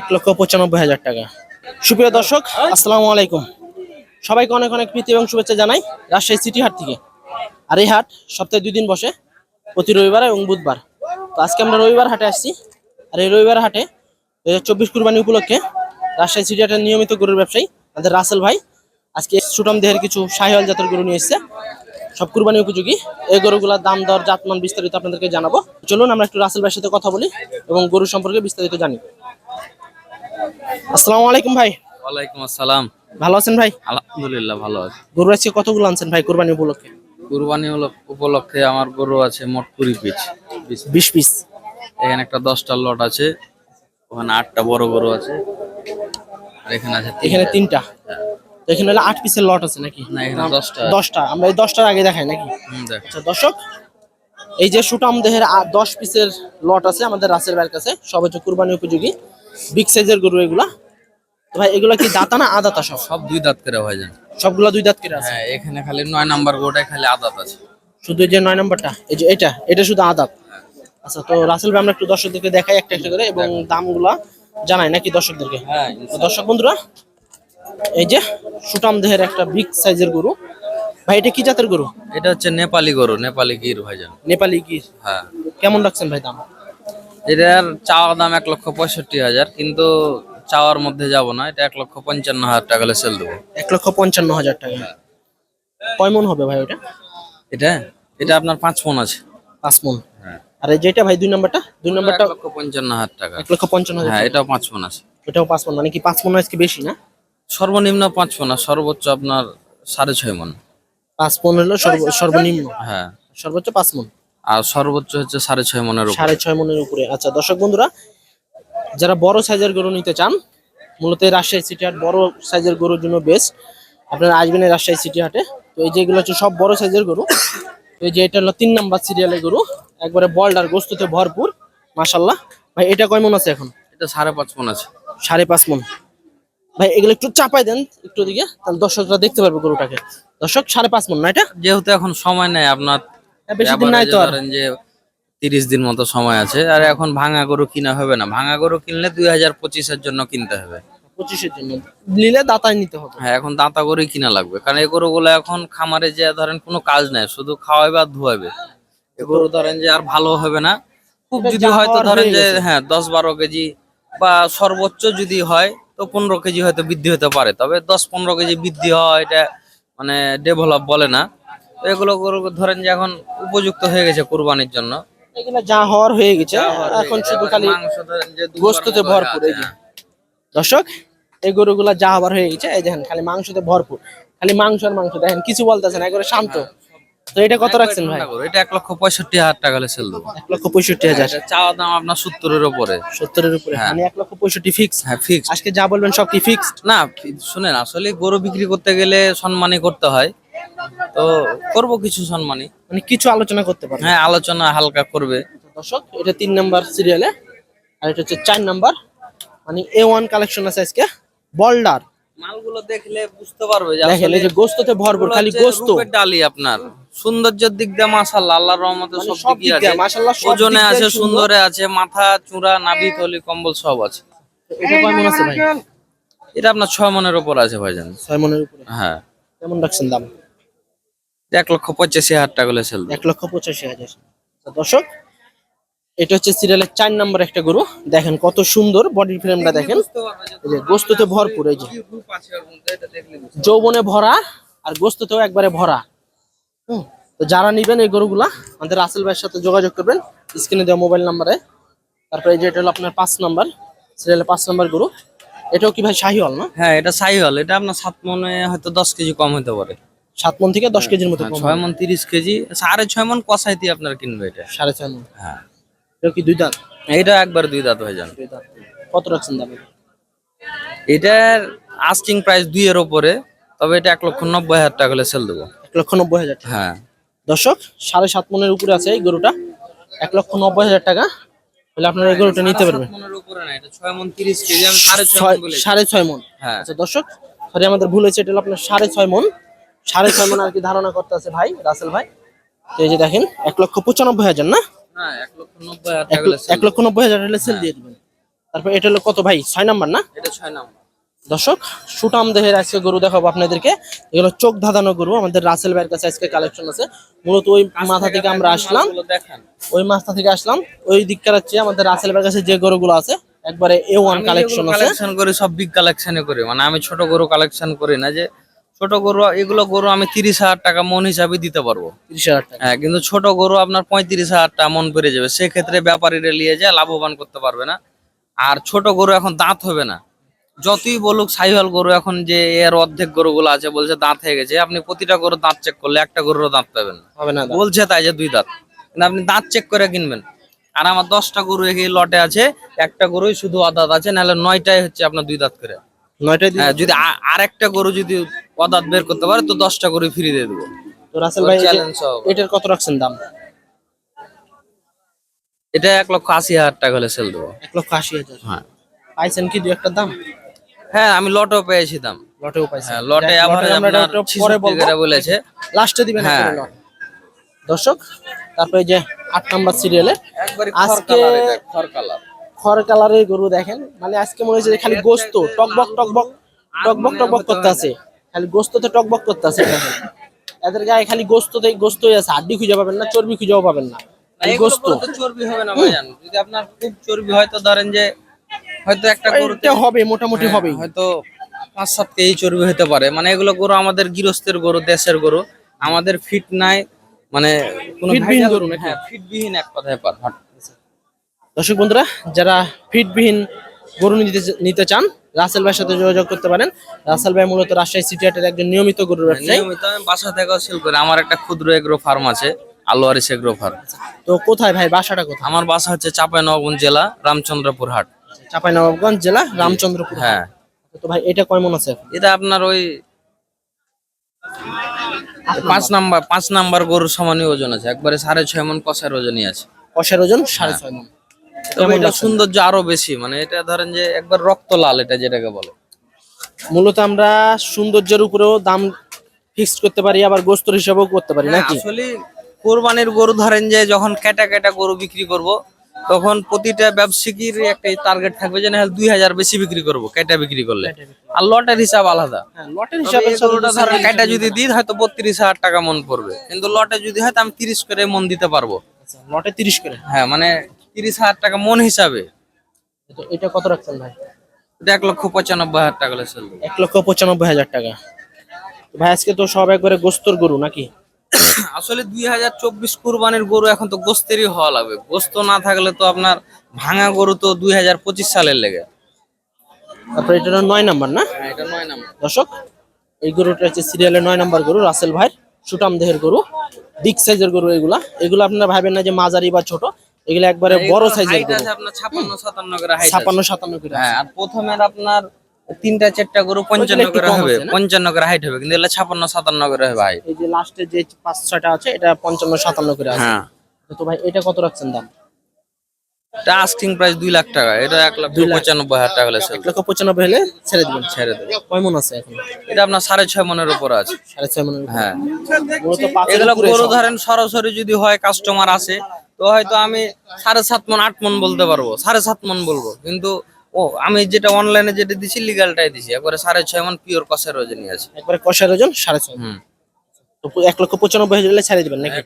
এক লক্ষ পঁচানব্বই হাজার টাকা। সুপ্রিয় দর্শক, আসসালামু আলাইকুম। সবাইকে অনেক অনেক প্রীতি এবং শুভেচ্ছা জানাই রাজশাহী সিটি হাট থেকে। আর এই হাট সপ্তাহে দুই দিন বসে, প্রতি রবিবার এবং বুধবার। তো আজকে আমরা রবিবার হাটে আসছি। আর এই রবিবার হাটে দু হাজার চব্বিশ কুরবানি উপলক্ষে রাজশাহী সিটি হাটের নিয়মিত গরুর ব্যবসায়ী আমাদের রাসেল ভাই আজকে সুটাম দেহের কিছু শাহিওয়াল জাতের গরু নিয়ে এসেছে। সব কুরবানি উপযোগী। এই গরুগুলোর দাম দর জাতমান বিস্তারিত আপনাদেরকে জানাব। চলুন আমরা একটু রাসেল ভাইয়ের সাথে কথা বলি এবং গরু সম্পর্কে বিস্তারিত জানি। আসসালামু আলাইকুম ভাই। ওয়ালাইকুম আসসালাম। ভালো আছেন ভাই? আলহামদুলিল্লাহ ভালো আছে। গরু আজকে কতগুলো আনছেন ভাই কুরবানি উপলক্ষে? কুরবানি উপলক্ষে আমার গরু আছে মোট কুড়ি পিস। বিশ পিস। এখানে একটা দশটা লট আছে ওখানে আটটা বড় গরু আছে আর এখানে আছে। এখানে তিনটা। তো এখানে হলো আট পিসের লট আছে নাকি? না এখানে দশটা। আমরা এই দশটার আগে দেখাই নাকি? আচ্ছা দর্শক এই যে সুটাম দেহের আ- দশ পিসের লট আছে আমাদের রাসেল ভাইয়ের কাছে সব হচ্ছে কুরবানি উপযোগী বিগ সাইজের গরু এগুলা। তো ভাই এগুলা কি দাতা না আদাতা সব? সব দুই দাঁত করে হয় যান সবগুলা দুই দাঁত করে আছে? হ্যাঁ এখানে খালি নয় নাম্বার গোটায় খালি আদাত আছে। শুধু এই যে নয় নম্বরটা এই যে এটা এটা শুধু আদাত। আচ্ছা তো রাসেল ভাই আমরা একটু দর্শকদেরকে দেখাই একটা একটা করে এবং দামগুলা জানাই নাকি দর্শকদেরকে? হ্যাঁ দর্শক বন্ধুরা এই যে সুটাম দেহের একটা বিগ সাইজের গরু। ভাই এটা কি জাতের গরু? এটা হচ্ছে নেপালি গরু নেপালি গির ভাইজান। নেপালি কি হ্যাঁ। কেমন রাখছেন ভাই দাম? এটার চাওয়ার দাম এক লক্ষ পঁয়ষট্টি হাজার কিন্তু চাওয়ার মধ্যে যাব না এটা এক লক্ষ পঞ্চান্ন হাজার টাকা সেল দেবো। এক লক্ষ পঞ্চান্ন হাজার টাকা। কয় মন হবে ভাই ওটা? এটা? এটা আপনার পাঁচ ফোন আছে। পাঁচ মন। হ্যাঁ। আর এই যেটা ভাই দুই নম্বরটা? দুই নম্বরটা এক লক্ষ পঞ্চান্ন হাজার টাকা। এক লক্ষ পঞ্চান্ন হাজার হ্যাঁ এটাও পাঁচ ফোন আছে। এটাও পাঁচ মন মানে কি পাঁচ মন আজকে বেশি না? সর্বনিম্ন পাঁচ ফোন আর সর্বোচ্চ আপনার সাড়ে ছয় মন পাঁচ মন হলো সর্ব- সর্বনিম্ন। হ্যাঁ। সর্বোচ্চ পাঁচ মন আর সর্বোচ্চ হচ্ছে সাড়ে ছয় মনের উপর। সাড়ে ছয় মনের উপরে। আচ্ছা দর্শক বন্ধুরা যারা বড় সাইজের গরু নিতে চান মূলত এই রাজশাহী সিটি হাট বড় সাইজের গরুর জন্য বেস্ট আপনারা আসবেন এই রাজশাহী সিটি হাটে। তো এই যেগুলো হচ্ছে সব বড় সাইজের গরু। তো এই যে এটা হলো তিন নাম্বার সিরিয়ালের গরু। একবারে বল্ডার গোস্ততে ভরপুর মাশাল্লাহ ভাই এটা কয় মন আছে এখন? এটা সাড়ে পাঁচ ফোন আছে। সাড়ে পাঁচ মন ভাই এগুলো একটু চাপাই দেন একটু দিকে তাহলে দর্শকরা দেখতে পারবে গরুটাকে। দর্শক সাড়ে পাঁচ মন না এটা যেহেতু এখন সময় নেই আপনার বেশি দিন নাই তো ধরেন যে তিরিশ দিন মতো সময় আছে আর এখন ভাঙা গরু কিনা হবে না। ভাঙা গরু কিনলে দুই হাজার পঁচিশের জন্য কিনতে হবে। পঁচিশের জন্য। নিলে দাতায় নিতে হবে। হ্যাঁ এখন দাঁতা গরুই কিনা লাগবে কারণ এই গরুগুলো এখন খামারে যে ধরেন কোনো কাজ নাই শুধু খাওয়াবে আর ধোয়াবে। এ গরু ধরেন যে আর ভালো হবে না। খুব যদি হয়তো ধরেন যে হ্যাঁ দশ বারো কেজি বা সর্বোচ্চ যদি হয় তো পনেরো কেজি হয়তো বৃদ্ধি হতে পারে। তবে দশ পনেরো কেজি বৃদ্ধি হওয়া এটা মানে ডেভেলপ বলে না। তো এগুলো ধরেন যে এখন উপযুক্ত হয়ে গেছে কুরবানির জন্য। এগুলো যা হওয়ার হয়ে গেছে এখন শুধু খালি গোস্ততে ভরপুর এই হ্যাঁ। দর্শক এই গরুগুলা যা হবার হয়ে গেছে এই দেখেন খালি মাংসতে ভরপুর। খালি মাংস আর মাংস দেখেন কিছু বলতেছেন একবারে শান্ত। তো এটা কত রাখছেন ভাই? এটা এক লক্ষ পঁয়ষট্টি হাজার টাকা হলে সেল দেবো। এক লক্ষ পঁয়ষট্টি হাজার। চাওয়া দাম আপনার সত্তরের উপরে। সত্তরের উপরে। হ্যাঁ। মানে এক লক্ষ পঁয়ষট্টি ফিক্স হ্যাঁ ফিক্স আজকে যা বলবেন সব কি ফিক্সড না শুনেন আসলে গরু বিক্রি করতে গেলে সম্মানই করতে হয়। তো করব কিছু সম্মানই। মানে কিছু আলোচনা করতে পারেন হ্যাঁ আলোচনা হালকা করবে। দর্শক এটা তিন নাম্বার সিরিয়ালে আর এটা হচ্ছে চার নাম্বার। মানে এ ওয়ান কালেকশন আছে আজকে। বল্ডার মালগুলো দেখলে বুঝতে পারবে যে দেখেন এই যে গোস্ততে ভরপুর খালি গোস্ত। ডালি আপনার। সৌন্দর্যের দিক দিয়ে মাশাআল্লাহ আল্লাহর রহমতে মানে সব দিক আছে। দিয়ে, মাশাআল্লাহ ওজনে আছে সুন্দরে। আছে মাথা চূড়া নাভি থলি কম্বল সব আছে। এটা কয় মন আছে ভাই? এটা আপনার ছয় মনের উপর আছে ভাইজান ছয় মনের উপরে? হ্যাঁ। কেমন রাখছেন দাম? এক লক্ষ পঁচাশি হাজার টাকা হলে সেল এক লক্ষ পঁচাশি হাজার। দর্শক এটা হচ্ছে সিরিয়ালের চার নাম্বার একটা গরু। দেখেন কত সুন্দর বডি ফ্রেমটা দেখেন। এই যে গোস্ততে ভরপুর এই যে। যৌবনে ভরা আর গোস্ততেও একবারে ভরা। হুম তো যারা নিবেন এই গরুগুলা আমাদের রাসেল ভাইয়ের সাথে যোগাযোগ করবেন। স্ক্রিনে দেওয়া মোবাইল নাম্বারে। তারপরে এই যে এটা হলো আপনার পাঁচ নাম্বার সিরিয়ালের পাঁচ নাম্বার গরু। এটাও কি ভাই শাহিওয়াল না? হ্যাঁ এটা সাইওয়াল এটা আপনার সাত মনে হয়তো দশ কেজি কম হতে পারে। সাত মন থেকে দশ কেজির মতো হ্যাঁ, ছয় মন তিরিশ কেজি সাড়ে ছয় মন কষাইতে আপনার কিনবে এটা। সাড়ে ছয় মন। হ্যাঁ। কি দুই দাঁত? এটা একবার দুই দাঁত হয়ে যান দুই দাঁত। কত রাখছেন দাম? এটার আস্কিং প্রাইস দুইয়ের ওপরে তবে এটা এক লক্ষ নব্বই হাজার টাকা হলে সেল দেবো। এক লক্ষ নব্বই হাজার টাকা। হ্যাঁ। দর্শক সাড়ে সাত মনের উপরে আছে এই গরুটা। এক লক্ষ নব্বই হাজার টাকা হলে আপনারা এই গরুটা নিতে পারবেন। উপরে মন সাড়ে ছয় মন হ্যাঁ। আচ্ছা দর্শক সরি আমাদের ভুল হয়েছে এটা আপনার সাড়ে ছয় মন। সাড়ে ছয় মন আর কি ধারণা করতে আছে ভাই রাসেল ভাই। তো এই যে দেখেন এক লক্ষ পঁচানব্বই হাজার না? এক লক্ষ নব্বই হাজার হলে ল- এক লক্ষ নব্বই হাজার হলে সেল দিয়ে দিবেন। তারপর এটা হলো কত ভাই? ছয় নাম্বার না? এটা ছয় নাম্বার। দর্শক সুটাম দেহের আজকে গরু দেখাবো আপনাদেরকে। এগুলো চোখ ধাঁধানো গরু। আমাদের রাসেল ভাইয়ের কাছে আজকে কালেকশন আছে। মূলত ওই মাথা থেকে আমরা আসলাম। ওই মাথা থেকে আসলাম। ওই দিককার হচ্ছে আমাদের রাসেল ভাইয়ের কাছে যে গরুগুলো আছে একবারে এ ওয়ান কালেকশন আছে। কালেকশন করে সব বিগ কালেকশনে করি। মানে আমি ছোট গরু কালেকশন করি না যে ছোট গরু এগুলো গরু আমি তিরিশ হাজার টাকা মন হিসাবে দিতে পারব। তিরিশ হাজার টাকা। হ্যাঁ কিন্তু ছোট গরু আপনার পঁয়ত্রিশ হাজার টাকা মন পেরে যাবে। সেক্ষেত্রে ব্যাপারীরা নিয়ে যায় লাভবান করতে পারবে না। আর ছোট গরু এখন দাঁত হবে না। যতই বলুক সাইহল গরু এখন যে এর অর্ধেক গরুগুলো আছে বলছে দাঁত হয়ে গেছে। আপনি প্রতিটা গরু দাঁত চেক করলে একটা গরুরও দাঁত পাবেন না। হবে না বলছে তাই যে দুই দাঁত। কিন্তু আপনি দাঁত চেক করে কিনবেন। আর আমার দশটা গরু এই লটে আছে। একটা গরুই শুধু অদাঁত আছে নাহলে নয়টাই হচ্ছে আপনার দুই দাঁত করে। নয়টাই হ্যাঁ যদি আর একটা গরু যদি অদাঁত বের করতে পারে তো দশটা গরু ফ্রি দিয়ে দেবো। তো রাসেল ভাই চ্যালেঞ্জ এটার কত রাখছেন দাম? এটা এক লক্ষ আশি হাজার টাকা হলে সেল দেবো। এক লক্ষ আশি হাজার। হ্যাঁ। পাইছেন কি দু একটা দাম? হ্যাঁ আমি লটও পেয়েছি দাম। লটেও হ্যাঁ লটে দেখ, আমরা পরে বলব। বলেছে। লাস্টে দিবেন হ্যাঁ। দর্শক তারপরে যে আট নাম্বার সিরিয়ালে আজকে- খড় কালারের গরু দেখেন মানে আজকে মনে হচ্ছে খালি গোস্ত টকবক টকবক টকবক টকবক করতে আছে খালি গোস্ততে টকবক করতে আছে এদের গায়ে খালি গোস্ততে গোস্তই আছে হাড্ডি খুঁজে পাবেন না চর্বি খুঁজেও পাবেন না। গোস্ত। চর্বি হবে না ভাইজান। যদি আপনার খুব চর্বি হয় তো ধরেন যে হয়তো একটা গরুতে হবে মোটামুটি হ্যাঁ, হবেই। হয়তো পাঁচ সাত কেজি চর্বি হতে পারে। মানে এগুলো গরু আমাদের গৃহস্থের গরু দেশের গরু। আমাদের ফিট নাই মানে কোনো ফিটবিহীন গরু? হ্যাঁ ফিটবিহীন এক কথায় পার। দর্শক বন্ধুরা যারা ফিটবিহীন গরু নিতে নিতে চান রাসেল ভাইয়ের সাথে যোগাযোগ করতে পারেন। রাসেল ভাই মূলত রাজশাহী সিটি হাটের একজন নিয়মিত গরুর ব্যবসায়ী। নিয়মিত আমি বাসা থেকেও সেল করি। আমার একটা ক্ষুদ্র এগ্রো ফার্ম আছে আলোয়ারিস এগ্রো ফার্ম। তো কোথায় ভাই বাসাটা কোথায়? আমার বাসা হচ্ছে চাঁপাইনবাবগঞ্জ জেলা রামচন্দ্রপুর হাট। চাঁপাইনবাবগঞ্জ জেলা রামচন্দ্রপুর হ্যাঁ। তো ভাই এটা কয় মন আছে? এটা আপনার ওই পাঁচ নাম্বার পাঁচ নাম্বার গরুর সমানই ওজন আছে। একবারে সাড়ে ছয় মন কষার ওজনই আছে। কষার ওজন সাড়ে ছয় মন। তবে এটা সৌন্দর্য আরও বেশি মানে এটা ধরেন যে একবার রক্ত লাল এটা যেটাকে বলে। মূলত আমরা সৌন্দর্যের উপরেও দাম ফিক্স করতে পারি আবার গোস্তর হিসাবেও করতে পারি নাকি? আসলে কোরবানির গরু ধরেন যে যখন কেটা কেটা গরু বিক্রি করব তখন প্রতিটা ব্যবসায়ীর একটা টার্গেট থাকবে যে না দুই হাজার বেশি বিক্রি করব কেটা বিক্রি করলে। আর লটের হিসাব আলাদা। হ্যাঁ, লটের হিসাবে ধরেন কেটা যদি দিই হয়তো বত্রিশ হাজার টাকা মন পড়বে। কিন্তু লটে যদি হয় আমি তিরিশ করে মন দিতে পারব। আচ্ছা, লটে তিরিশ করে। হ্যাঁ মানে তিরিশ হাজার টাকা মন হিসাবে। তো এটা কত রাখছেন ভাই? এটা এক লক্ষ পঁচানব্বই হাজার টাকা এক লক্ষ পঁচানব্বই হাজার টাকা। ভাই আজকে তো সব একবারে গোস্তর গরু নাকি? আসলে দুই হাজার চব্বিশ কুরবানির গরু এখন তো গোস্তেরই হওয়া লাগবে। গোস্ত না থাকলে তো আপনার ভাঙা গরু তো দুই হাজার পঁচিশ সালের লেগে। তারপরে এটা নয় নাম্বার না? হ্যাঁ, এটা নয় নাম্বার। দর্শক এই গরুটা হচ্ছে সিরিয়ালের নয় নাম্বার গরু রাসেল ভাই সুটাম দেহের গরু বিগ সাইজের গরু এগুলা। এগুলো আপনারা ভাবেন না যে মাঝারি বা ছোট। এগুলো একবারে বড় সাইজের আপনার ছাপান্ন সাতান্ন করে হাইট করে হ্যাঁ আর প্রথমের আপনার তিনটা চারটা গরু পঞ্চান্ন করে হবে পঞ্চান্ন করে হাইট হবে কিন্তু এগুলো ছাপান্ন সাতান্ন করে হবে হাইট এই যে লাস্টে যে পাঁচ ছয়টা আছে এটা পঞ্চান্ন সাতান্ন করে আছে। হ্যাঁ। তো ভাই এটা কত রাখছেন দাম? এটা আস্কিং প্রাইস দুই লাখ টাকা এটা এক লাখ পঁচানব্বই হাজার টাকা হলে এক লক্ষ পঁচানব্বই হলে ছেড়ে দিবেন। ছেড়ে দেবে। কয় মন আছে এখন? এটা আপনার সাড়ে ছয় মনের উপর আছে। সাড়ে ছয় মনের হ্যাঁ। এগুলো গরু ধরেন সরাসরি যদি হয় কাস্টমার আসে তো হয়তো আমি সাড়ে সাত মন আট মন বলতে পারব। সাড়ে সাত মন বলব। কিন্তু ও আমি যেটা অনলাইনে যেটা দিছি লিগালটাই দিছি। একবারে সাড়ে ছয় মন পিওর কষের ওজন আছে। একবারে কষার ওজন সাড়ে ছয়। হুম। তো এক লক্ষ পঁচানব্বই হাজার ছাড়িয়ে দেবেন নাকি?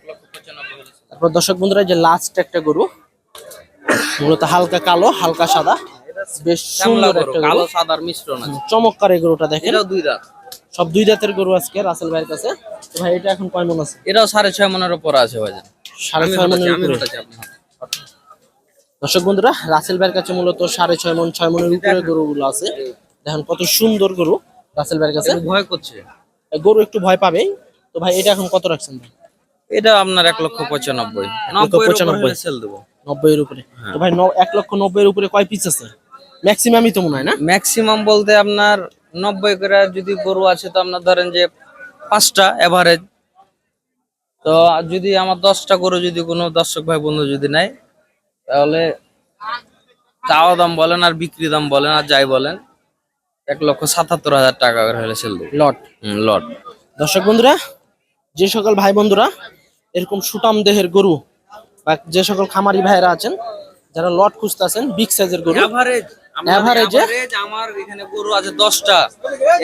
তারপর দর্শক বন্ধুরা যে লাস্ট একটা গরু মূলত হালকা কালো হালকা সাদা। বেশ সুন্দর গরু একটা কালো সাদার মিশ্রণ আছে। চমৎকার এই গরুটা দেখেন। দুই দাঁত। সব দুই জাতের গরু আজকে রাসেল ভাইয়ের কাছে। তো ভাই এটা এখন কয় মন আছে? এটাও সাড়ে ছয় মনের উপর আছে ভাইজান। সাড়ে ছয় মনের উপরে। দর্শক বন্ধুরা রাসেল ভাইয়ের কাছে মূলত সাড়ে ছয় মন ছয় মনের উপরে গরুগুলো আছে। দেখেন কত সুন্দর গরু রাসেল ভাইয়ের কাছে। ভয় করছে। গরু একটু ভয় পাবে তো ভাই এটা এখন কত রাখছেন ভাই? এটা আপনার এক লক্ষ পঁচানব্বই। পঁচানব্বই। সেল দেবো। নব্বই এর উপরে। তো ভাই ন- এক লক্ষ নব্বই এর উপরে কয় পিস আছে? ম্যাক্সিমামই তো মনে হয় না? ম্যাক্সিমাম বলতে আপনার নব্বই করে যদি গরু আছে তো আপনার ধরেন যে পাঁচটা এভারেজ তো যদি আমার দশটা গরু যদি কোনো দর্শক ভাই বন্ধু যদি নেয় তাহলে চাওয়া দাম বলেন আর বিক্রি দাম বলেন আর যাই বলেন এক লক্ষ সাতাত্তর হাজার টাকা করে হলে সেল লট হুম, লট দর্শক বন্ধুরা যে সকল ভাই বন্ধুরা এরকম সুটাম দেহের গরু বা যে সকল খামারি ভাইরা আছেন যারা লট খুঁজতে আছেন বিগ সাইজের গরু আমার এখানে গরু আছে দশটা।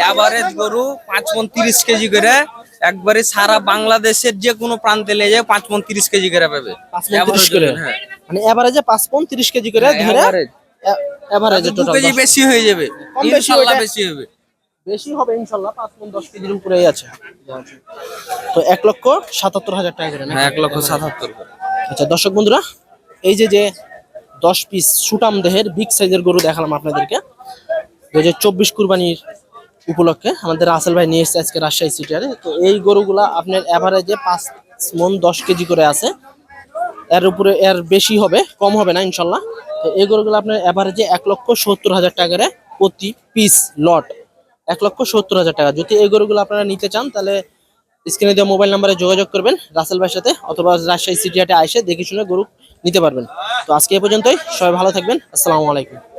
এভারেজ গরু পাঁচ মন তিরিশ কেজি করে। একবারে সারা বাংলাদেশের যে কোনো প্রান্তে লেগে যায় পাঁচ মন তিরিশ কেজি করে পাবে। মন হ্যাঁ। মানে এভারেজে পাঁচ তিরিশ কেজি করে হ্যাঁ, ধরে। এভারেজে দু কেজি বেশি হয়ে যাবে। বেশি ইনশাল্লাহ বেশি হবে। বেশি হবে ইনশাল্লাহ পাঁচ পন দশ কেজির উপরেই আছে। তো এক লক্ষ সাতাত্তর হাজার টাকা করে হ্যাঁ এক লক্ষ সাতাত্তর আচ্ছা দর্শক বন্ধুরা এই যে যে দশ পিস সুটাম দেহের বিগ সাইজের গরু দেখালাম আপনাদেরকে। দু হাজার চব্বিশ কুরবানির উপলক্ষে আমাদের আসল ভাই নিয়ে এসেছে আজকে রাজশাহী সিটিয়ারে তো। এই গরুগুলা আপনার অ্যাভারেজে পাঁচ মন দশ কেজি করে আছে। এর উপরে এর বেশি হবে, কম হবে না ইনশাল্লাহ। তো এই গরুগুলো আপনার অ্যাভারেজে এক লক্ষ সত্তর হাজার টাকা করে প্রতি পিস লট এক লক্ষ সত্তর হাজার টাকা। যদি এই গরুগুলো আপনারা নিতে চান, তাহলে স্ক্রিনে দেওয়া মোবাইল নাম্বারে যোগাযোগ করবেন রাসেল ভাইয়ের সাথে, অথবা রাজশাহী সিটি হাটে এসে দেখে শুনে গরু নিতে পারবেন। তো আজকে এ পর্যন্তই। সবাই ভালো থাকবেন। আসসালামু আলাইকুম।